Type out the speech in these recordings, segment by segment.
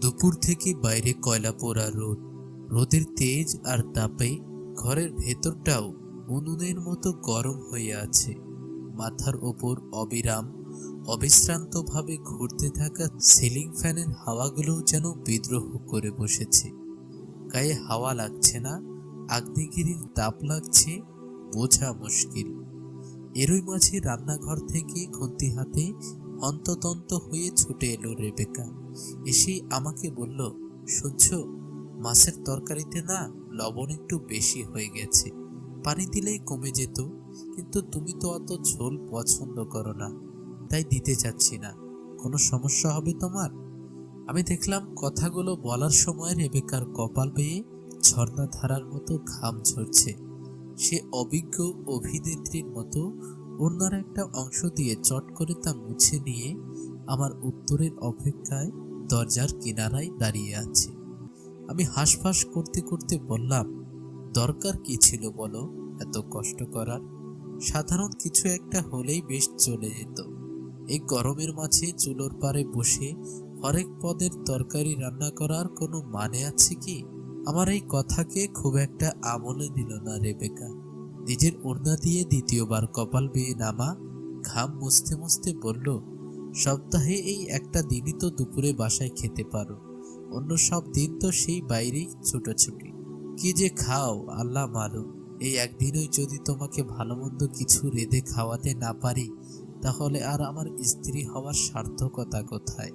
দুপুর থেকে বাইরে কয়লা পোড়া রোদ, রোদের তেজ আর তাপে ঘরের ভেতরটাও উনুনের মতো গরম হয়ে আছে। মাথার ওপর অবিরাম, অবিশ্রান্তভাবে ঘুরতে থাকা সিলিং ফ্যানের হাওয়াগুলোও যেন বিদ্রোহ করে বসেছে। গায়ে হাওয়া লাগছে না, আগ্নেয়গিরির তাপ লাগছে, বোঝা মুশকিল। এরই মাঝে রান্নাঘর থেকে খুন্তি হাতে অন্ততন্ত হয়ে ছুটে এলো রেবেকা। এসে আমাকে বলল, শুনছ, মাছের তরকারিতে না লবণ একটু বেশি হয়ে গেছে। পানি দিলেই কমে যেত, কিন্তু তুমি তো অত ঝোল পছন্দ করো না, তাই দিতে চাচ্ছি না। কোনো সমস্যা হবে তোমার? আমি দেখলাম কথাগুলো বলার সময় রেবেকার কপাল বেয়ে ঝর্ণা ধারার মতো ঘাম ঝরছে। সে অভিজ্ঞ অভিনেত্রীর মতো অন্যার একটা অংশ দিয়ে চট করে তা মুছে নিয়ে আমার উত্তরের অপেক্ষায় দরজার কিনারায় দাঁড়িয়ে আছে। আমি হাঁসফাঁস করতে করতে বললাম, দরকার কি ছিল বলো? এত কষ্ট করার? সাধারণ কিছু একটা হলেই বেশ চলে যেত। এই গরমের মাঝে চুলোর পারে বসে হরেক পদের তরকারি রান্না করার কোনো মানে আছে কি? আমার এই কথাকে খুব একটা আমলে দিল না রেবেকা। নিজের ওড়না দিয়ে দ্বিতীয়বার কপাল বেয়ে নামা ঘাম মুছতে মুছতে বলল সপ্তাহে এই একটা দিনই তো দুপুরে বাসায় খেতে পারো। অন্য সব দিন তো সেই বাইরেই ছুটোছুটি। কি যে খাও, আল্লাহ মালুম এই একদিনই যদি তোমাকে ভালো মন্দ কিছু রেঁধে খাওয়াতে না পারি, তাহলে আর আমার স্ত্রী হওয়ার সার্থকতা কোথায়?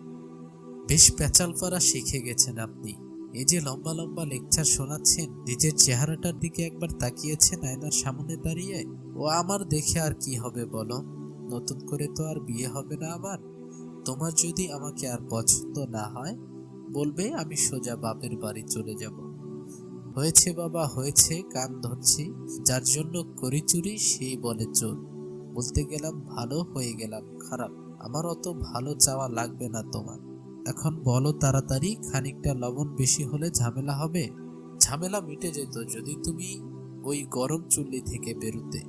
বেশ প্যাচাল পারা শিখে গেছেন আপনি। এই যে লম্বা লম্বা লেকচার শোনাচ্ছেন, নিজের চেহারাটার দিকে একবার তাকিয়েছেন আয়নার সামনে দাঁড়িয়ে? ও আমার দেখে আর কি হবে বলো? নতুন করে তো আর বিয়ে হবে না আবার? তোমার যদি আমাকে আর পছন্দ না হয়, বলবে আমি সোজা বাপের বাড়ি চলে যাব। হয়েছে বাবা, হয়েছে, কান ধরছি, যার জন্য করি চুরি সেই বলে চোর। বলতে গেলাম, ভালো হয়ে গেলাম, খারাপ। আমার অত ভালো চাওয়া লাগবে না তোমার। এখন বলো তাড়াতাড়ি, খানিকটা লবণ বেশি হলে ঝামেলা হবে? ঝামেলা মিটে যেত যদি তুমি ওই গরম চুল্লি থেকে বেরোতে।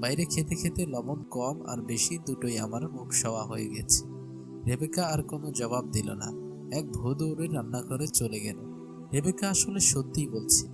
বাইরে খেতে খেতে লবণ কম আর বেশি দুটোই আমার মুখ সওয়া হয়ে গেছে। রেবেকা আর কোনো জবাব দিল না। এক ভো দৌড়ে রান্নাঘরে চলে গেল। রেবেকা আসলে সত্যিই বলছে,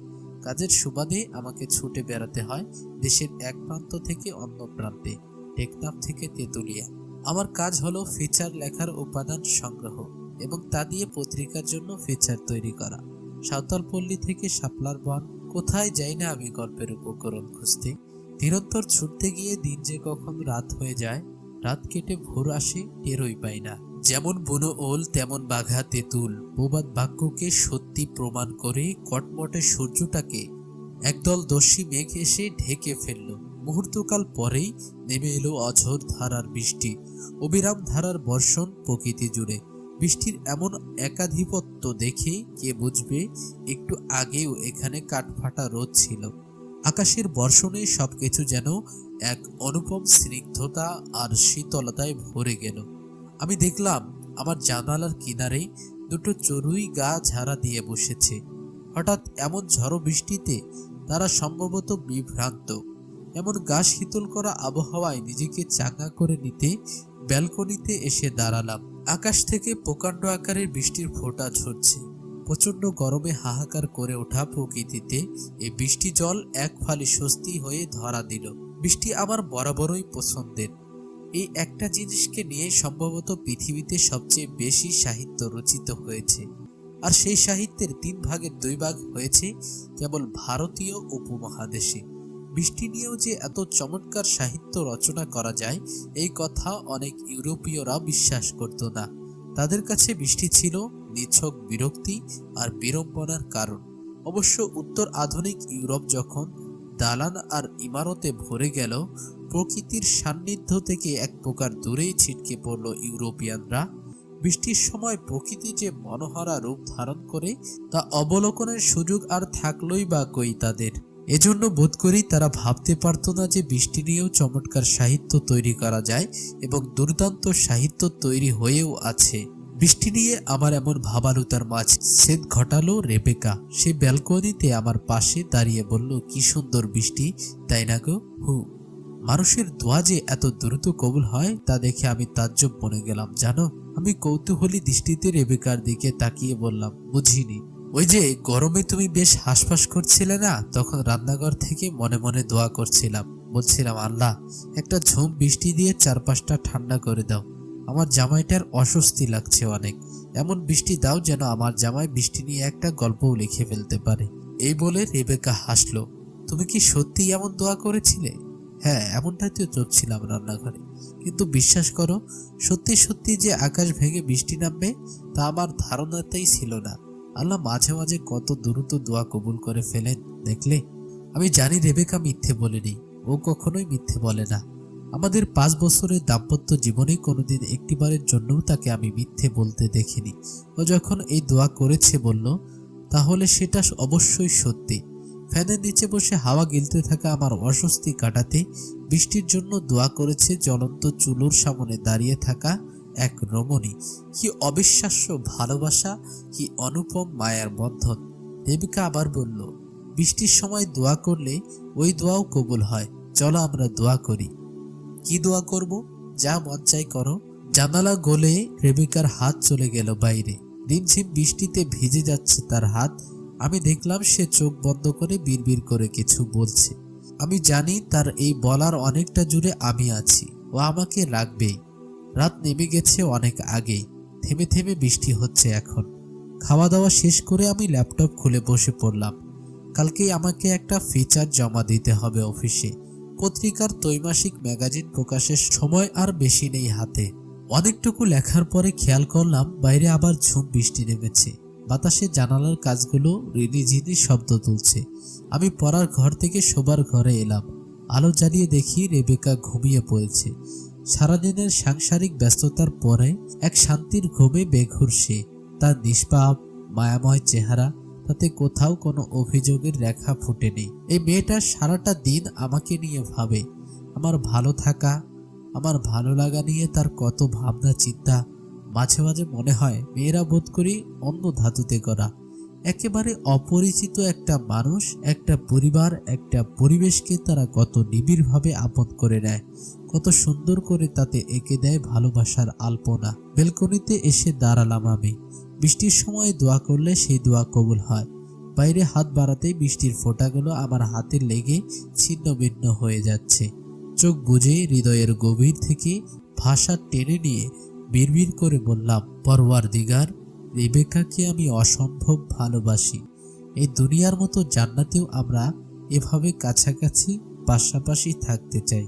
কাজের সুবাদে আমাকে ছুটে বেড়াতে হয় দেশের এক প্রান্ত থেকে অন্য প্রান্তে, টেকনাফ থেকে তেঁতুলিয়া। আমার কাজ হলো ফিচার লেখার উপাদান সংগ্রহ এবং তা দিয়ে পত্রিকার জন্য ফিচার তৈরি করা। সাঁওতালপল্লী থেকে শাপলার বন, কোথায় যাই না আমি গল্পের উপকরণ খুঁজতে। নিরন্তর ছুটতে গিয়ে দিন যে কখন রাত হয়ে যায় রাত কেটে ভোর আসে, টেরই পাই না। যেমন বুনো ওল, তেমন বাঘা তেঁতুল। প্রবাদ বাক্যকে সত্যি প্রমাণ করে কটমটে সূর্যটাকে একদল দস্যি মেঘ এসে ঢেকে ফেলল। মুহূর্তকাল পরেই নেমে এলো অঝোর ধারার বৃষ্টি, অবিরাম ধারার বর্ষণ প্রকৃতি জুড়ে। বৃষ্টির এমন একাধিপত্য দেখে কে বুঝবে, একটু আগেও এখানে কাঠফাটা রোদ ছিল। আকাশের বর্ষণে সবকিছু যেন এক অনুপম স্নিগ্ধতা আর শীতলতায় ভরে গেল। আমি দেখলাম, আমার জানালার কিনারে দুটো চড়ুই গা ঝাড়া দিয়ে বসেছে। হঠাৎ এমন ঝড়ো বৃষ্টিতে তারা সম্ভবত বিভ্রান্ত। এমন গা শীতল করা আবহাওয়ায় নিজেকে চাঙ্গা করে নিতে ব্যালকনিতে এসে দাঁড়ালাম। আকাশ থেকে প্রকাণ্ড আকারের বৃষ্টির ফোঁটা ঝরছে। প্রচণ্ড গরমে হাহাকার করে ওঠা প্রকৃতিতে এই বৃষ্টি জল এক ফালি স্বস্তি হয়ে ধরা দিল। বৃষ্টি আমার বরাবরই পছন্দের এই একটা জিনিসকে নিয়ে সম্ভবত পৃথিবীতে সবচেয়ে বেশি সাহিত্য রচিত হয়েছে। আর সেই সাহিত্যের তিন ভাগের দুই ভাগ হয়েছে কেবল ভারতীয় উপমহাদেশে। বৃষ্টি নিয়েও যে এত চমৎকার সাহিত্য রচনা করা যায়, এই কথা অনেক ইউরোপীয়রা বিশ্বাস করত না। তাদের কাছে বৃষ্টি ছিল নিছক বিরক্তি আর বিড়ম্বনার কারণ। অবশ্য উত্তর আধুনিক ইউরোপ যখন দালান আর ইমারতে ভরে গেল, প্রকৃতির সান্নিধ্য থেকে এক প্রকার দূরেই ছিটকে পড়ল ইউরোপিয়ানরা। বৃষ্টির সময় প্রকৃতি যে মনোহরা রূপ ধারণ করে, তা অবলোকনের সুযোগ আর থাকলই বা কই তাদের? এজন্য বোধ করি তারা ভাবতে পারত না যে বৃষ্টি নিয়েও চমৎকার সাহিত্য তৈরি করা যায় এবং দুর্দান্ত সাহিত্য তৈরি হয়েও আছে। বৃষ্টি নিয়ে আমার এমন ভাবালুতার মাঝ সেদ ঘটালো রেবেকা। সে ব্যালকনিতে আমার পাশে দাঁড়িয়ে বলল, কি সুন্দর বৃষ্টি, তাই না গো? হু। মানুষের দোয়া যে এত দ্রুত কবুল হয়, তা দেখে আমি তাজ্জব বনে গেলাম। জানো, আমি কৌতূহলী দৃষ্টিতে রেবেকার দিকে তাকিয়ে বললাম, বুঝিনি। ওই যে গরমে তুমি বেশ হাসফাস করছিলে না? তখন রান্নাঘর থেকে মনে মনে দোয়া করছিলাম। বলছিলাম, আল্লাহ, একটা ঝুম বৃষ্টি দিয়ে চারপাশটা ঠান্ডা করে দাও। আমার জামাইটার অস্বস্তি লাগছে অনেক। এমন বৃষ্টি দাও যেন আমার জামাই বৃষ্টি নিয়ে একটা গল্পও লিখে ফেলতে পারে। এই বলে রেবেকা হাসলো। তুমি কি সত্যি এমন দোয়া করেছিলে? হ্যাঁ এমনটাই তো চলছিলাম রান্নাঘরে। কিন্তু বিশ্বাস করো, সত্যি সত্যি যে আকাশ ভেঙে বৃষ্টি নামবে, তা আমার ধারণাতেই ছিল না। আল্লাহ মাঝে মাঝে কত দ্রুত দোয়া কবুল করে ফেলেন, দেখলে? আমি জানি রেবেকা মিথ্যে বলেনি, ও কখনোই মিথ্যে বলে না। আমাদের পাঁচ বছরের দাম্পত্য জীবনে কোনোদিন একটিবারের জন্যও তাকে আমি মিথ্যে বলতে দেখিনি। ও যখন এই দোয়া করেছে বলল, তাহলে সেটা অবশ্যই সত্যি। ফ্যানের নিচে বসে হাওয়া গিলতে থাকা আমার অস্বস্তি কাটাতে বৃষ্টির জন্য দোয়া করেছে জ্বলন্ত চুলোর সামনে দাঁড়িয়ে থাকা এক রমণী। কি অবিশ্বাস্য ভালোবাসা, কি অনুপম মায়ার বন্ধন। দেবিকা আবার বলল, বৃষ্টির সময় দোয়া করলে ওই দোয়াও কবুল হয়। চলো আমরা দোয়া করি। কি দোয়া করব? যা মন চাই করো। জানালা গলে রেবিকার হাত চলে গেল বাইরে। রিমঝিম বৃষ্টিতে ভিজে যাচ্ছে তার হাত। আমি দেখলাম সে চোখ বন্ধ করে বিড়বিড় করে কিছু বলছে। আমি জানি তার এই বলার অনেকটা জুড়ে আমি আছি। ও আমাকে রাখবেই। রাত নেমে গেছে অনেক আগেই। থেমে থেমে বৃষ্টি হচ্ছে এখন। খাওয়া দাওয়া শেষ করে আমি ল্যাপটপ খুলে বসে পড়লাম। কালকেই আমাকে একটা ফিচার জমা দিতে হবে অফিসে। পত্রিকার ত্রৈমাসিক ম্যাগাজিন প্রকাশের সময় আর বেশি নেই হাতে। অনেকটুকু লেখার পরে খেয়াল করলাম, বাইরে আবার ঝুম বৃষ্টি নেমেছে। বাতাসে জানালার কাজগুলো রিনিঝিনি শব্দ তুলছে। আমি পড়ার ঘর থেকে শোবার ঘরে এলাম। আলো জ্বালিয়ে দেখি রেবেকা ঘুমিয়ে পড়েছে। সারাদিনের সাংসারিক ব্যস্ততার পরে এক শান্তির ঘুমে বেঘুর সে। তার নিষ্পাপ, মায়াময় চেহারা তাতে কোথাও কোনো অভিযোগের রেখা ফুটেনি। এই মেয়েটা সারাটা দিন আমাকে নিয়ে ভাবে, আমার ভালো থাকা, আমার ভালো লাগা নিয়ে তার কত ভাবনা, চিন্তা। মাঝে মাঝে মনে হয় মেয়েরা বোধ করি অন্য ধাতুতে করা একেবারে অপরিচিত একটা মানুষ, একটা পরিবার, একটা পরিবেশকে তারা কত নিবিড়ভাবে আপন করে নেয়, কত সুন্দর করে তাতে এঁকে দেয় ভালোবাসার আলপনা। বেলকনিতে এসে দাঁড়ালাম আমি। বৃষ্টির সময় দোয়া করলে সেই দোয়া কবুল হয়। বাইরে হাত বাড়াতেই বৃষ্টির ফোঁটাগুলো আমার হাতে লেগে ছিন্ন ভিন্ন হয়ে যাচ্ছে। চোখ বুঝে হৃদয়ের গভীর থেকে ভাষা টেনে নিয়ে বিড়বিড় করে বললাম পরওয়ার দিগার রেবেকাকে আমি অসম্ভব ভালোবাসি। এই দুনিয়ার মতো জান্নাতেও আমরা এভাবে কাছাকাছি পাশাপাশি থাকতে চাই।